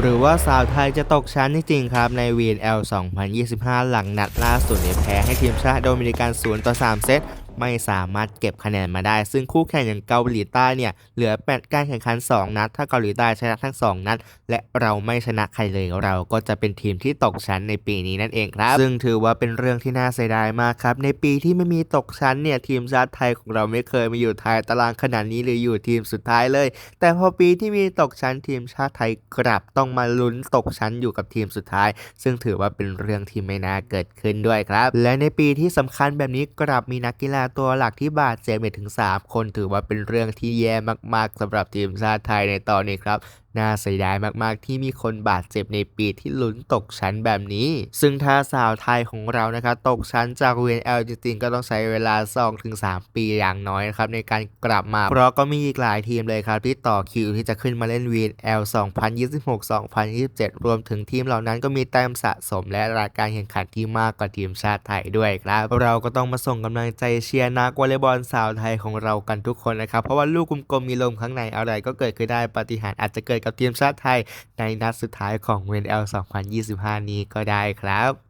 หรือว่าสาวไทยจะตกชั้นจริงๆครับใน VNL 2025 หลังนัดล่าสุดเนี่ยแพ้ให้ทีมชาติโดมินิกัน0ต่อ3เซต ไม่สามารถเก็บคะแนนมาได้ ซึ่งคู่แข่งอย่างเกาหลีใต้เนี่ยเหลือ8การแข่งขัน 2 นัด ถ้าเกาหลีใต้ชนะทั้ง 2 นัด และเราไม่ชนะใครเลยเราก็จะเป็นทีมที่ตกชั้นในปีนี้นั่นเองครับ ซึ่งถือว่าเป็นเรื่องที่น่าเสียดายมากครับ ในปีที่ไม่มีตกชั้นเนี่ยทีมชาติไทยของเราไม่เคยมาอยู่ท้ายตารางขนาดนี้หรืออยู่ทีมสุดท้ายเลย แต่พอปีที่มีตกชั้นทีมชาติไทยกลับต้องมาลุ้นตกชั้นอยู่กับทีมสุดท้าย ซึ่งถือว่าเป็นเรื่องที่ไม่น่าเกิดขึ้นด้วยครับ และในปีที่สำคัญแบบนี้กลับมีนักกีฬาตัวหลักที่บาดเจ็บถึง 3 คนถือว่าเป็นเรื่องที่แย่มากๆสำหรับทีมชาติไทยในตอนนี้ครับน่าเสียดายมากๆ ที่มีคนบาดเจ็บในปีที่ลุ้นตกชั้นแบบนี้ ซึ่งถ้าสาวไทยของเรานะครับตกชั้นจาก VNL จริงๆก็ต้องใช้เวลา 2-3 ปีอย่างน้อยนะครับในการกลับมา เพราะก็มีอีกหลายทีมเลยครับที่ต่อคิวที่จะขึ้นมาเล่น VNL 2026-2027 รวมถึงทีมเหล่านั้นก็มีแต้มสะสมและรายการแข่งขันที่มากกว่าทีมชาติไทยด้วยครับ เราก็ต้องมาส่งกำลังใจเชียร์นักวอลเลย์บอลสาวไทยของเรากันทุกคนนะครับเพราะว่าลูกกลมๆมีลมข้างในอะไรก็เกิดขึ้นได้ปฏิหารอาจจะเกิดกับทีมชาติไทย ในนัดสุดท้ายของเวนเอล2025 นี้ก็ได้ครับ